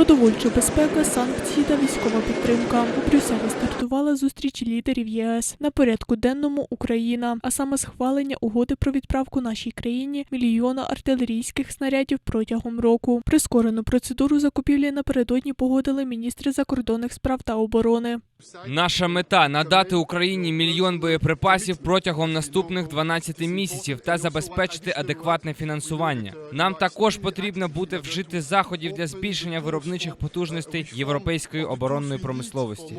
Продовольча безпека, санкції та військова підтримка. У Брюсселі стартувала зустріч лідерів ЄС. На порядку денному Україна, а саме схвалення угоди про відправку нашій країні мільйона артилерійських снарядів протягом року. Прискорену процедуру закупівлі напередодні погодили міністри закордонних справ та оборони. Наша мета надати Україні мільйон боєприпасів протягом наступних 12 місяців та забезпечити адекватне фінансування. Нам також потрібно буде вжити заходів для збільшення виробничих потужностей європейської оборонної промисловості.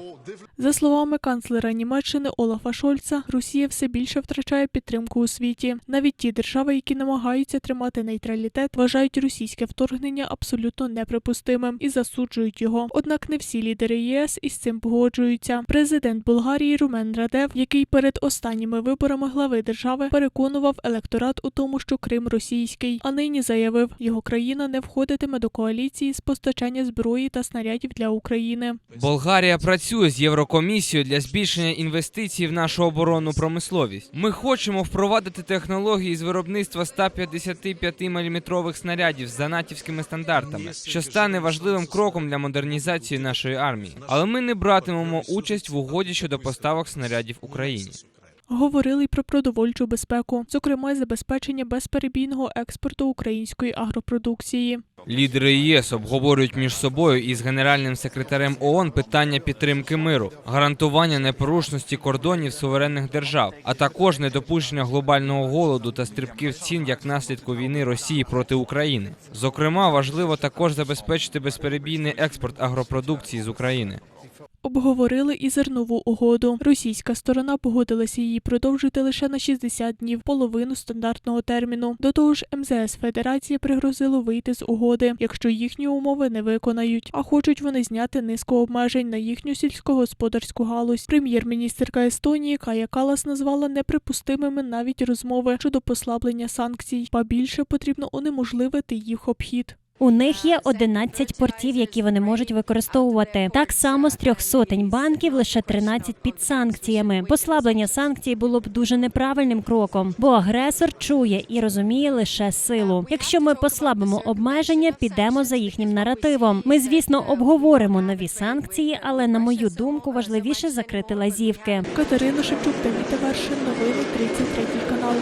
За словами канцлера Німеччини Олафа Шольца, Росія все більше втрачає підтримку у світі. Навіть ті держави, які намагаються тримати нейтралітет, вважають російське вторгнення абсолютно неприпустимим і засуджують його. Однак не всі лідери ЄС із цим погоджуються. Президент Болгарії Румен Радев, який перед останніми виборами глави держави переконував електорат у тому, що Крим російський, а нині заявив, його країна не входитиме до коаліції з постачання зброї та снарядів для України. Болгарія працює з Єврокомісією для збільшення інвестицій в нашу оборонну промисловість. Ми хочемо впровадити технології з виробництва 155 мм снарядів за натівськими стандартами, що стане важливим кроком для модернізації нашої армії. Але ми не братимемо участь в угоді щодо поставок снарядів Україні. Говорили й про продовольчу безпеку, зокрема й забезпечення безперебійного експорту української агропродукції. Лідери ЄС обговорюють між собою із генеральним секретарем ООН питання підтримки миру, гарантування непорушності кордонів суверенних держав, а також недопущення глобального голоду та стрибків цін як наслідку війни Росії проти України. Зокрема, важливо також забезпечити безперебійний експорт агропродукції з України. Обговорили і зернову угоду. Російська сторона погодилася її продовжити лише на 60 днів, половину стандартного терміну. До того ж, МЗС Федерації пригрозило вийти з угоди, якщо їхні умови не виконають. А хочуть вони зняти низку обмежень на їхню сільськогосподарську галузь. Прем'єр-міністерка Естонії Кая Калас назвала неприпустимими навіть розмови щодо послаблення санкцій, ба більше потрібно унеможливити їх обхід. У них є 11 портів, які вони можуть використовувати. Так само з трьох сотень банків лише 13 під санкціями. Послаблення санкцій було б дуже неправильним кроком, бо агресор чує і розуміє лише силу. Якщо ми послабимо обмеження, підемо за їхнім наративом. Ми, звісно, обговоримо нові санкції, але на мою думку важливіше закрити лазівки. Катерина Шевчук, Давід Вершин, новини 33 канал.